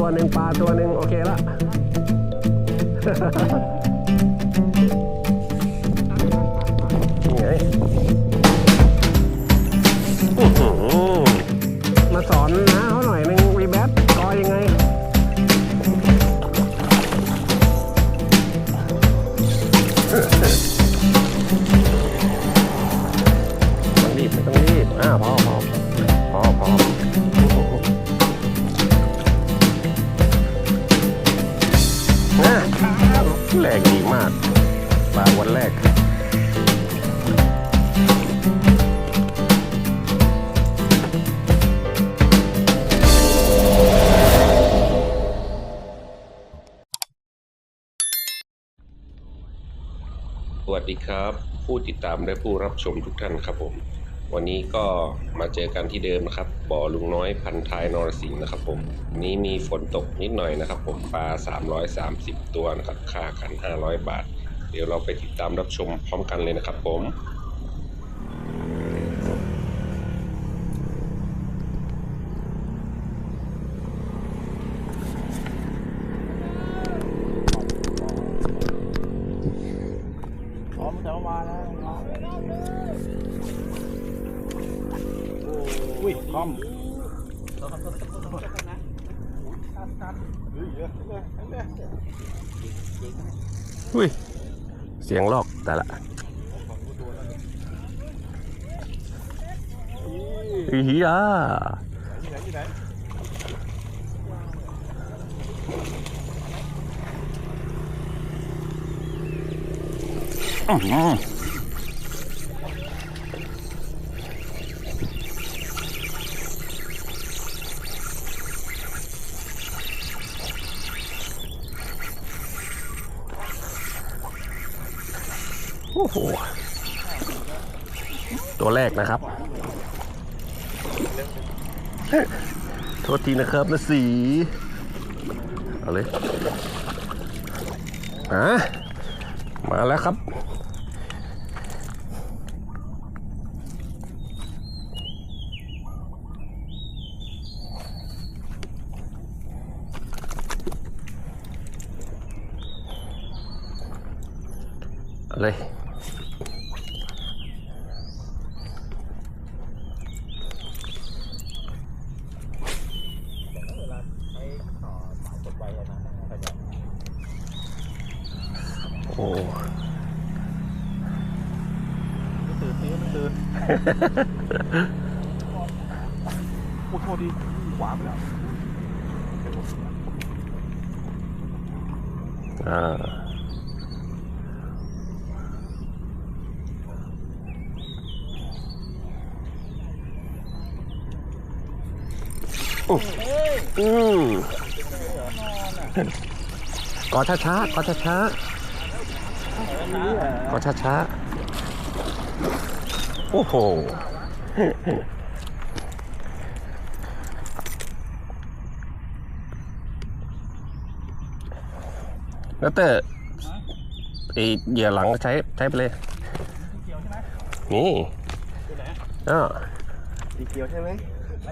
ตัวหนึ่งปลาตัวหนึ่งโอเคละ นะแรกดีมากปลาวันแรกสวัสดีครับ ผู้ติดตามและผู้รับชมทุกท่านครับผม วันนี้ก็มาเจอกันที่เดิมนะครับ บ่อลุงน้อยพันท้ายนรสิงห์นะครับผมนนี้มีฝนตกนิดหน่อยนะครับ ผมปลา 330 ตัวนะครับ ค่าขัน 500 บาท เดี๋ยวเราไปติดตามรับชมพร้อมกันเลยนะครับผม พร้อมจะมาแล้ว อุ้ยคอมอุ้ย เสียงลอกแต่ละอีเหี้ยอื้อหือโอ้โห ตัวแรกนะครับ โทษทีนะครับนะสี เอาเลยอะมาแล้วครับ เอาเลย โอ้ ตื่นนี้มันตื่นโอ้โทษดีขวาไปแล้ว อ่าอืมกอช้าช้ากอช้าช้ากอช้าช้าโอ้โห แล้วแต่ไอเหยื่อหลังก็ใช้ใช้ไปเลยนี่อ่าสีเขียวใช่ไหม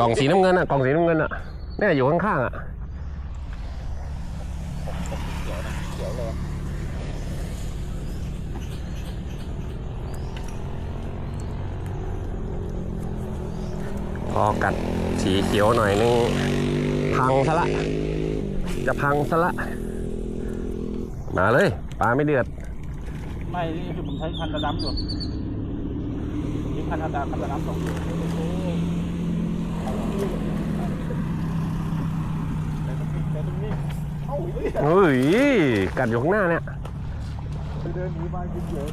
กล่องสีน้ำเงินอะกล่องสีน้ำเงินอะเนี่ยอยู่ข้างๆอะพอกัดสีเขียวหน่อยนึงพังซะละ จะพังซะละ มาเลยปลาไม่เดือด ไม่นี่คือผมใช้คันกระดำอยู่ยิงคันกระดำคันกระดำตรงเฮ้ย กัดอยู่ข้างหน้าเนี่ยเดินหนีมาเฉย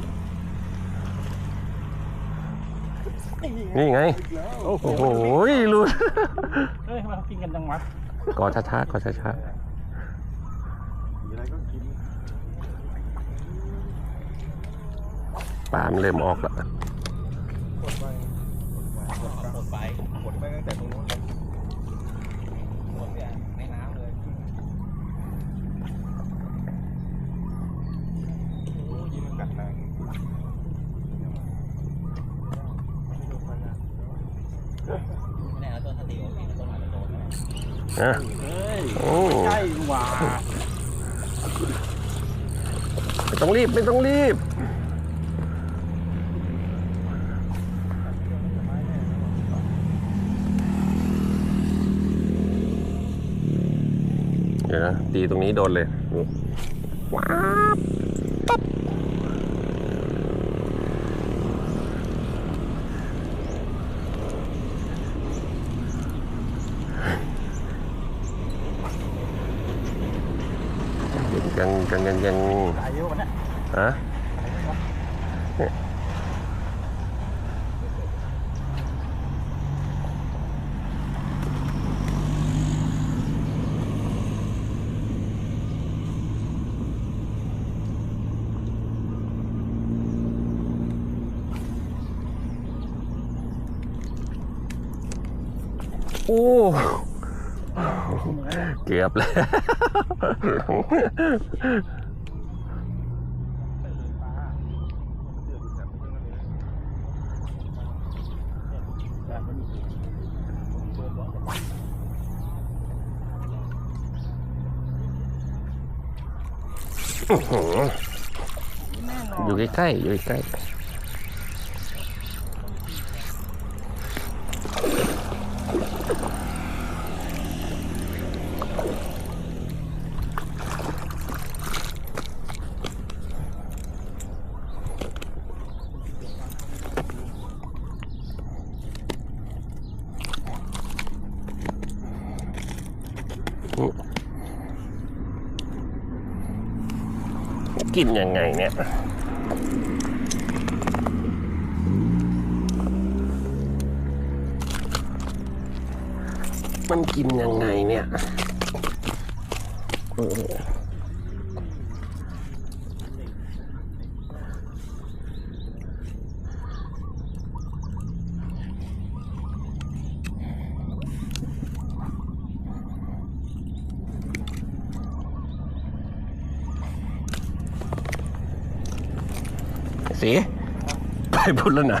นี่ไง โอ้โหโอ้โหรู้เฮ้ยทำไมเขากินกันจังวะกอช้าๆกอช้ามีอะไรก็กิน ๆ ปลามันเริ่มออกแล้วกดไปกดไปกดไปตั้งแต่ตรงนู้นเลยกดเนี่ยในน้ำเลยโอ้ยมันกัดแรงไม่แน่แล้วต้นสติโอเคต้นอาจจะโดนก็ได้นะเฮ้ยโอ้ใช่หว่าไม่ต้องรีบ ไม่ต้องรีบ เดี๋ยวนะ ตีตรงนี้โดนเลยว้าบปั๊บยังยังยังยังตายเยอะวันนี้ฮะ อ้ เกือบแล้ว อยู่ใกล้ๆอยู่ใกล้ๆ กินยังไงเนี่ยมันกินยังไงเนี่ย สีไปพูดแล้วนะ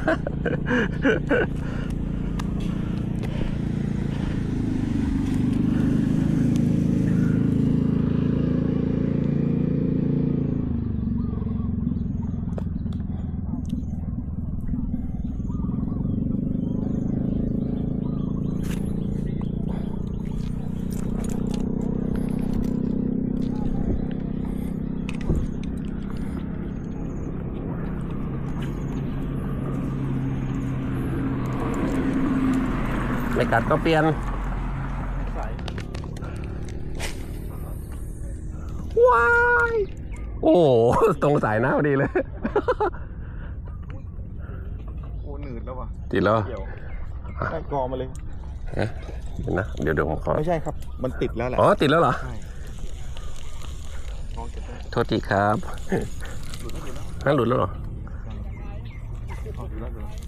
กัดก็เปลี่ยนใส่ว้ายโอ้โหตรงสายหน้าพอดีเลยโอ้หนืดแล้วว่ะติดแล้วเกี่ยวได้กอมาเลยเดี๋ยวนะเดี๋ยวเดี๋ยวผมขอไม่ใช่ครับ มันติดแล้วแหละอ๋อติดแล้วเหรอ ใช่ลองเก็บได้โทษทีครับหลุดแล้วนั่นหลุดแล้วเหรอหลุดแล้วหลุดแล้ว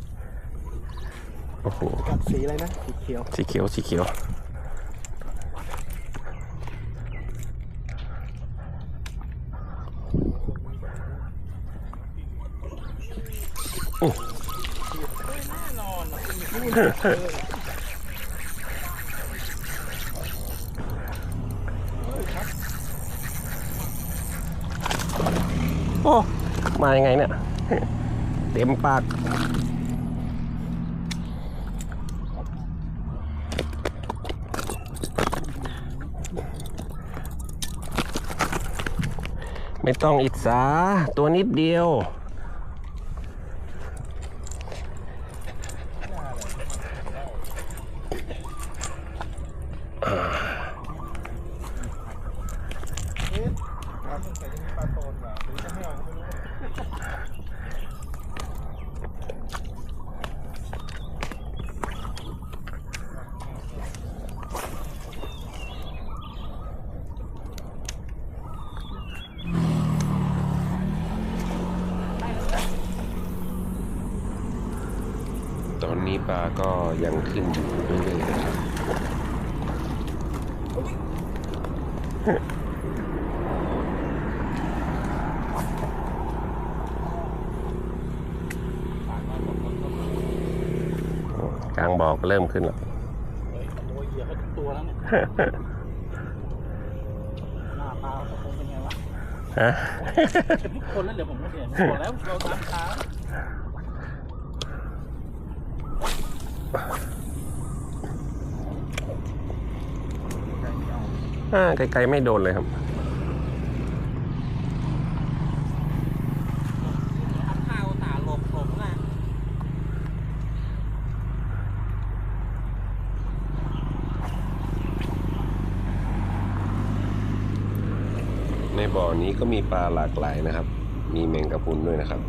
โอ้โหกัดสีอะไรนะ สีเขียว สีเขียว สีเขียว โอ้มายังไงเนี่ย เต็มปาก ไม่ต้องอิจฉาตัวนิดเดียว ครับใส่ยังมีปลาโตนเหรอหรือจะไม่เอาก็ไม่รู้ ตอนนี้ปลาก็ยังขึ้นอยู่เรื่อยๆนะครับ กลางบอกเริ่มขึ้นแล้วเฮ้ยโอ้ยเหยียบให้ทุกตัวแล้วเนี่ยปลาตะโกนเป็นไงวะฮะเป็นทุกคนแล้วเดี๋ยวผมก็เห็นบอกแล้วเราตามช้า ไกลๆไม่โดนเลยครับทำข้าวตาหลบหลบนะในบ่อนี้ก็มีปลาหลากหลายนะครับ มีแมงกะพรุนด้วยนะครับ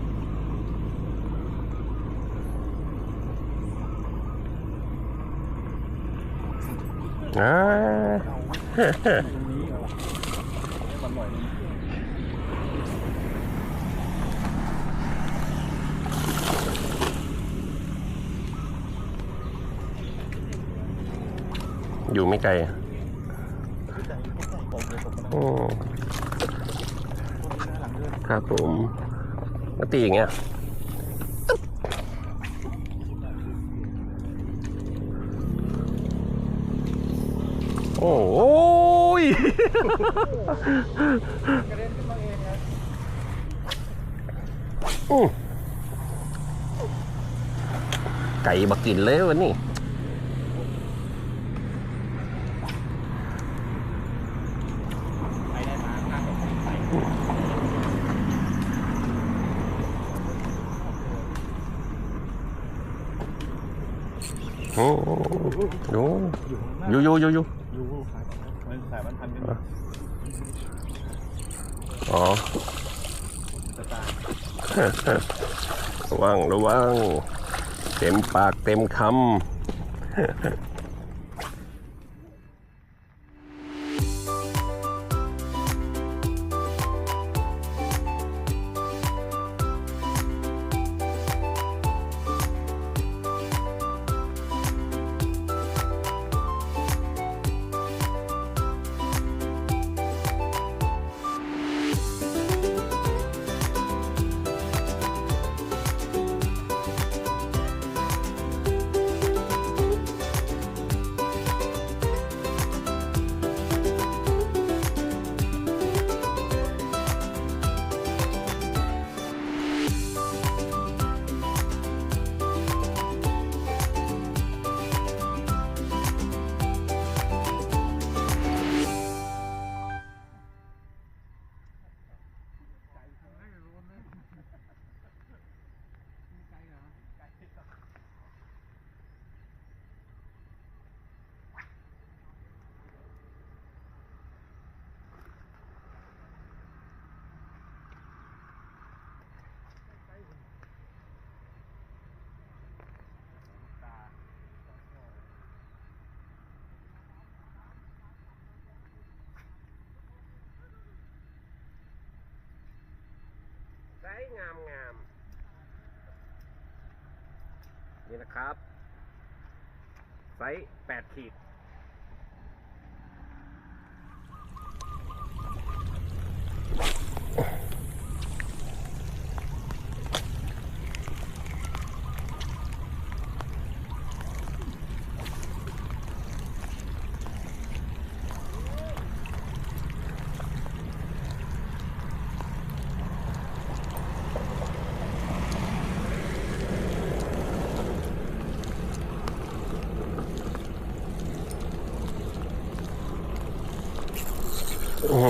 อ่าตรงนี้เหร อยู่ไม่ไกลอะไม่ใจไม่ใจผมเลยผมนะอืมคนหน้าหลังด้วยครับผมก็ตีอย่างเงี้ยโอ้ ไก่บักกินเลยวันนี้ ไปได้มาข้างกับผมไป โอ้ดู อยู่ข้างหน้า ยูยูยูยู อยู่สาย อ๋อระวังระวัง เต็มปากเต็มคำ งามงามนี่นะครับ ไซส์แปดขีด อ้โห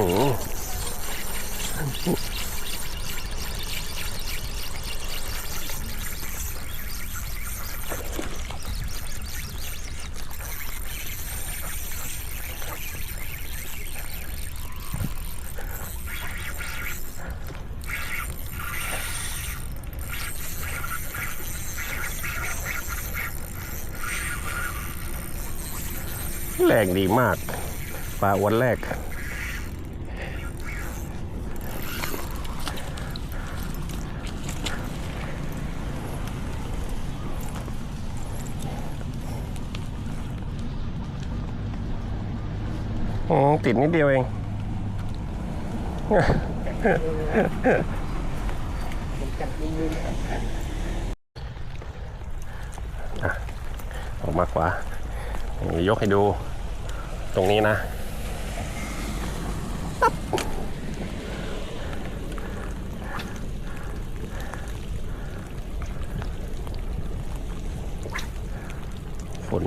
แรงดีมากปลาวันแรก อติดนิดเดียวเอง ออกมาขวายกให้ดู ตรงนี้นะฝน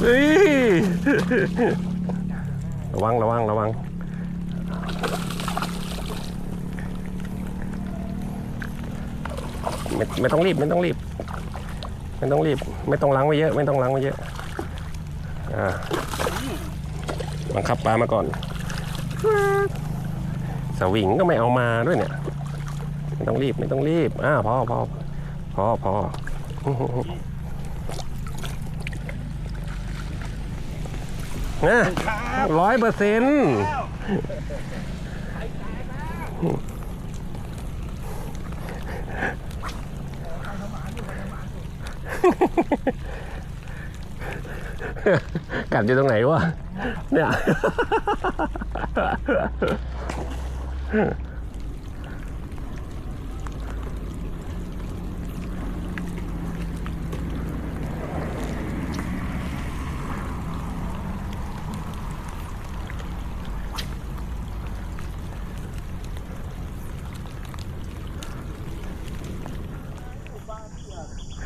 เฮ้ย ระวังระวังระวังไม่ไม่ต้องรีบไม่ต้องรีบ ไม่ต้องรีบ ไม่ต้องล้างไว้เยอะ ไม่ต้องล้างไว้เยอะอ่าบังคับปลามาก่อนสวิงก็ไม่เอามาด้วยเนี่ย ไม่ต้องรีบไม่ต้องรีบอ่าพอพอพอพอ นะร้อยเปอร์เซ็นต์กัดอยู่ตรงไหนวะเนี่ย ผมไปแล้วข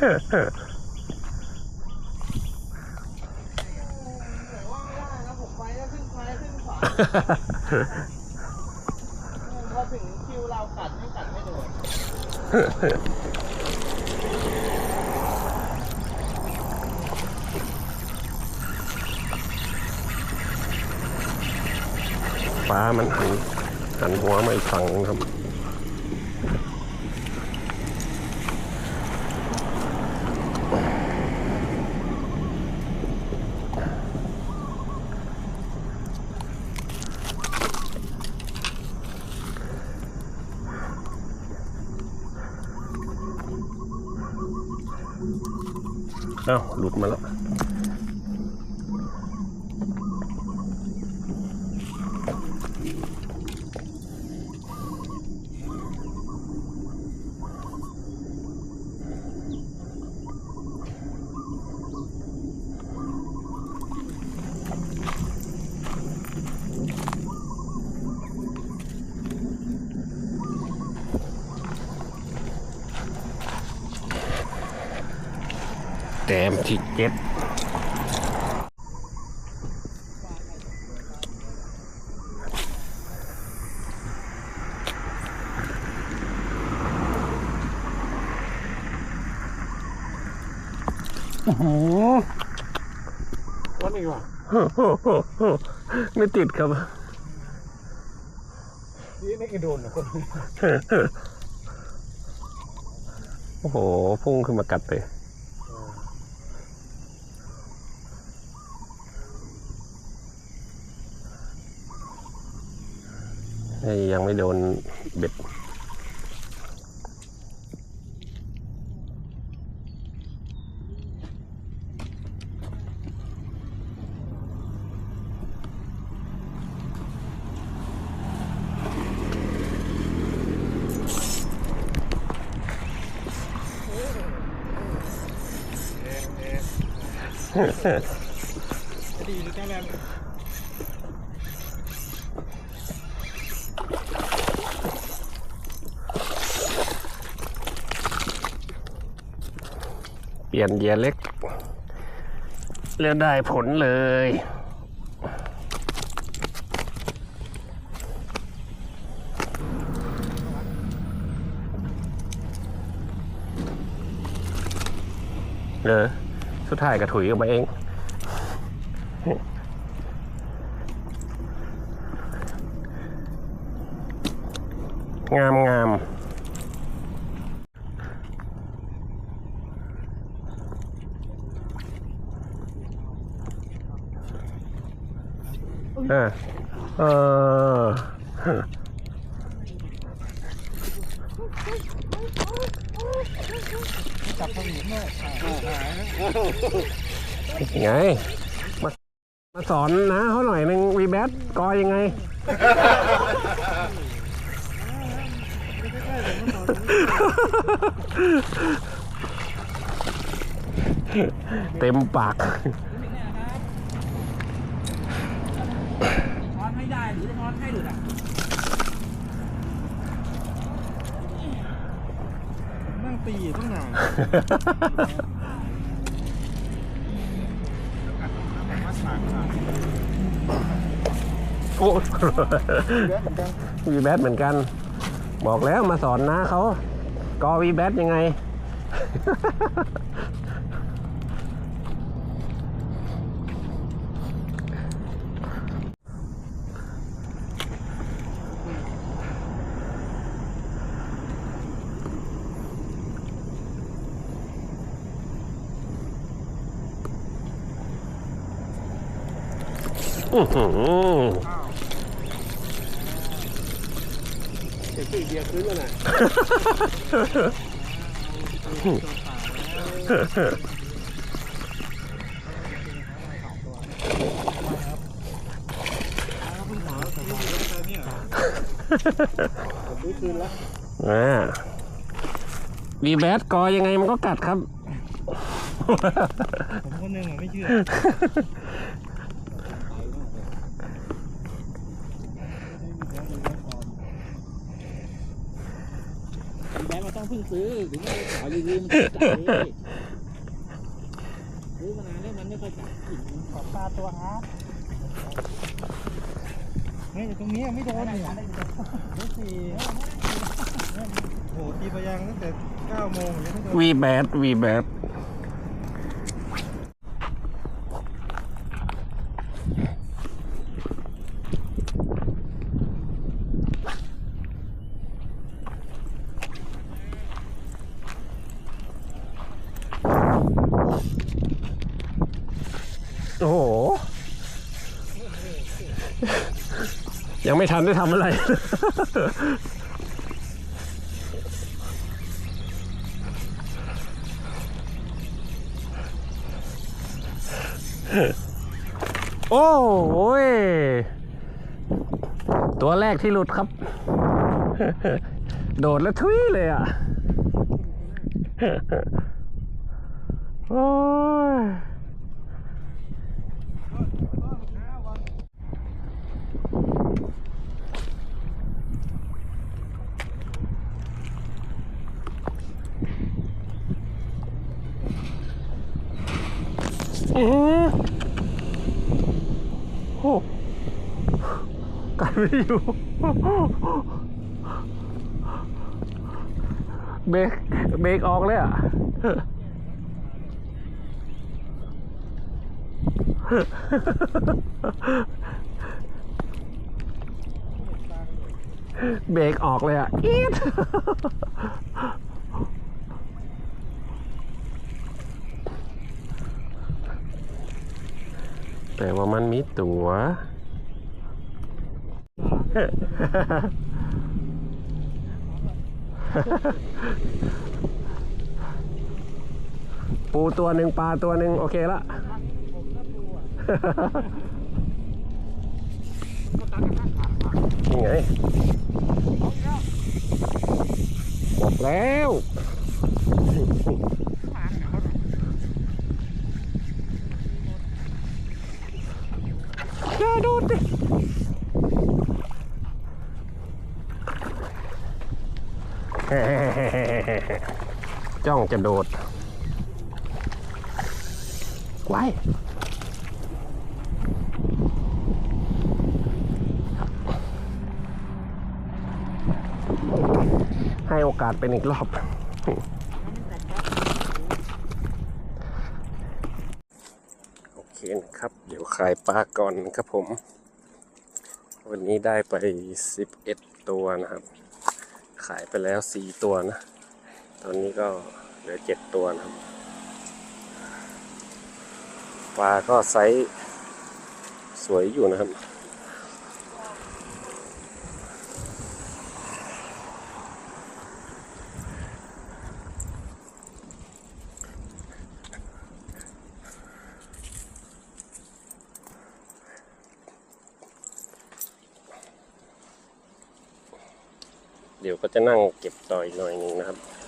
ึ้นซ้ายขึ้นขวา พอถึงคิวเรากัดไม่กัดไม่โดนฟ้ามันหันหันหัวมาอีกฝั่งนึงครับ อ้าหลุดมาแล้ว แต้มที่เจ็ดอื้อหือวันนี้ว่ะไม่ติดครับนี่ไม่กระโดนนะคนโอ้โห พุ่งขึ้นมากัดเลย ยังไม่โดนเบ็ดดีหรือแค่แบบ เยเหยียร์เล็ก แล้วได้ผลเลย เออ สุดท้ายกระถุยออกมาเองงามงาม อ่าเออจับสวิงด้วยไง มา มาสอนนะเขาหน่อยหนึ่งวีแบทกอยังไงเต็มปาก ช้อ นให้ได้หรือจะช้อนให้หรืออะนั่งตีตั้งนานมาฉากฉากโอ้เยอะเหมือนกันวีแบทเหมือนกัน บอกแล้วมาสอนนะเขากอวีแบทยังไง อื้อหือเด็กตีเบียร์ขึ้นแล้วนะผมคืนแล้วอ่าวีแบทกอยังไงมันก็กัดครับ ผมคนหนึ่งอะไม่เชื่อ แบงค์มันต้องเพิ่ง ซื้อถึงไม่ขอยืมซื้อมานานแล้วมันไม่ค่อยจ่ายขอปลาตัวฮาร์ดเฮ้ยตรงนี้ไม่โดนเนี่ยนี่สี่โหตีไปยังตั้งแต่9โมงยังไม่โดนวีแบดวีแบดโอ้โห ยังไม่ ทันได้ทำอะไร โอ้โยตัวแรกที่หลุดครับ โดดแล้วทุยเลยอะ โอ้อโอ้กัน ไม่อยู่ เบรกเบรกออกเลยอะ เบรกออกเลยอะอีดแต่ว่ามันมีตัว ปูตัวหนึ่งปลาตัวหนึ่งโอเคละนี่ไงบอกแล้วอย่าโดดดิ จ้องจะโดดไว้ให้โอกาสเป็นอีกรอบโอเคนะครับ เดี๋ยวขายปลาก่อนครับผม วันนี้ได้ไป 11 ตัวนะครับ ขายไปแล้ว 4 ตัวนะ ตอนนี้ก็เหลือเจ็ดตัวนะครับ ปลาก็ไซส์สวยอยู่นะครับ เดี๋ยวก็จะนั่งเก็บต่ออีกหน่อยหนึ่งนะครับ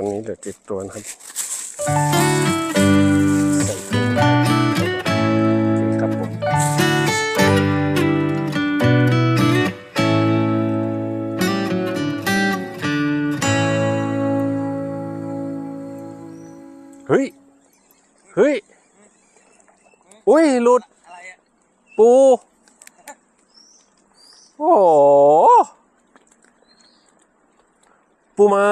อนนี้เหลือเจ็ดตัวนะครับเครับผมเฮ้ย เฮ้ย อุ้ย หลุด ปู โอ้ปูมา